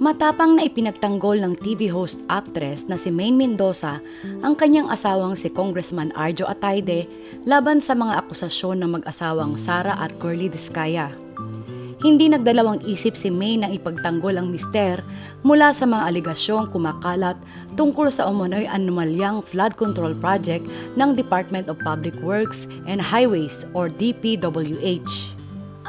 Matapang na ipinagtanggol ng TV host actress na si Maine Mendoza ang kanyang asawang si Congressman Arjo Atayde laban sa mga akusasyon ng mag-asawang Sara at Curly Discaya. Hindi nagdalawang isip si May nang ipagtanggol ang mister mula sa mga aligasyong kumakalat tungkol sa umano'y anomalyang flood control project ng Department of Public Works and Highways or DPWH.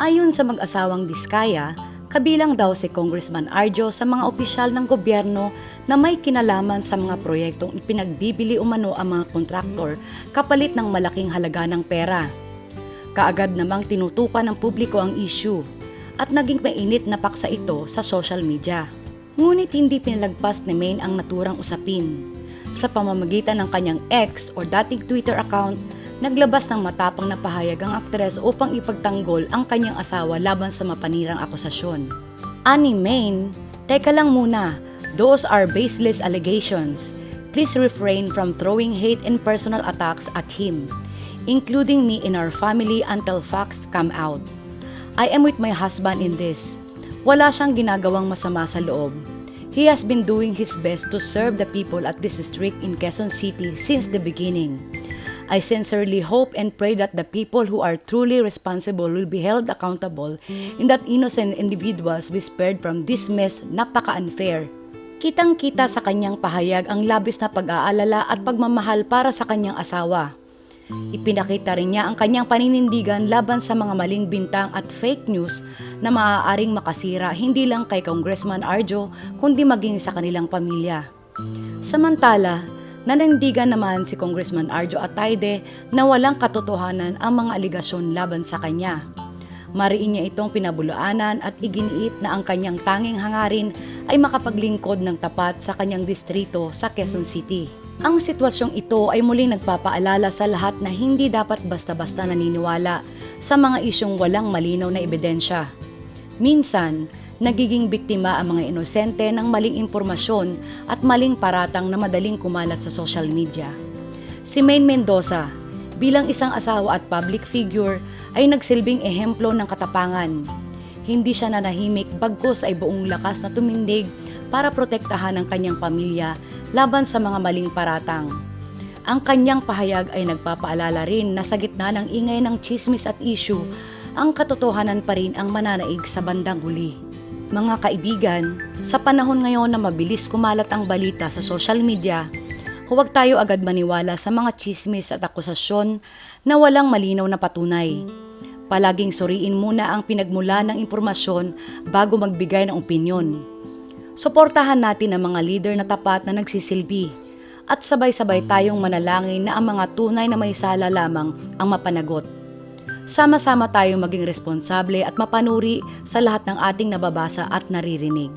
Ayon sa mag-asawang Diskaya, kabilang daw si Congressman Arjo sa mga opisyal ng gobyerno na may kinalaman sa mga proyektong ipinagbibili umano ang mga kontraktor kapalit ng malaking halaga ng pera. Kaagad namang tinutukan ng publiko ang issue at naging mainit na paksa ito sa social media. Ngunit hindi pinalagpas ni Maine ang naturang usapin. Sa pamamagitan ng kanyang ex or dating Twitter account, naglabas ng matapang na pahayag ang aktres upang ipagtanggol ang kanyang asawa laban sa mapanirang akusasyon. Ani Maine, teka lang muna, those are baseless allegations. Please refrain from throwing hate and personal attacks at him, including me in our family until facts come out. I am with my husband in this. Wala siyang ginagawang masama sa loob. He has been doing his best to serve the people at this district in Quezon City since the beginning. I sincerely hope and pray that the people who are truly responsible will be held accountable and that innocent individuals be spared from this mess napaka-unfair. Kitang-kita sa kanyang pahayag ang labis na pag-aalala at pagmamahal para sa kanyang asawa. Ipinakita rin niya ang kanyang paninindigan laban sa mga maling bintang at fake news na maaaring makasira hindi lang kay Congressman Arjo kundi maging sa kanilang pamilya. Samantala, nanindigan naman si Congressman Arjo Atayde na walang katotohanan ang mga aligasyon laban sa kanya. Mariin niya itong pinabulaanan at iginiit na ang kanyang tanging hangarin ay makapaglingkod ng tapat sa kanyang distrito sa Quezon City. Ang sitwasyong ito ay muling nagpapaalala sa lahat na hindi dapat basta-basta naniniwala sa mga isyong walang malinaw na ebidensya. Minsan, nagiging biktima ang mga inosente ng maling impormasyon at maling paratang na madaling kumalat sa social media. Si Maine Mendoza, bilang isang asawa at public figure, ay nagsilbing ehemplo ng katapangan. Hindi siya nanahimik bagkus ay buong lakas na tumindig para protektahan ang kanyang pamilya laban sa mga maling paratang. Ang kanyang pahayag ay nagpapaalala rin na sa gitna ng ingay ng chismis at issue, ang katotohanan pa rin ang mananaig sa bandang huli. Mga kaibigan, sa panahon ngayon na mabilis kumalat ang balita sa social media, huwag tayo agad maniwala sa mga chismis at akusasyon na walang malinaw na patunay. Palaging suriin muna ang pinagmula ng impormasyon bago magbigay ng opinyon. Suportahan natin ang mga leader na tapat na nagsisilbi at sabay-sabay tayong manalangin na ang mga tunay na may sala lamang ang mapanagot. Sama-sama tayong maging responsable at mapanuri sa lahat ng ating nababasa at naririnig.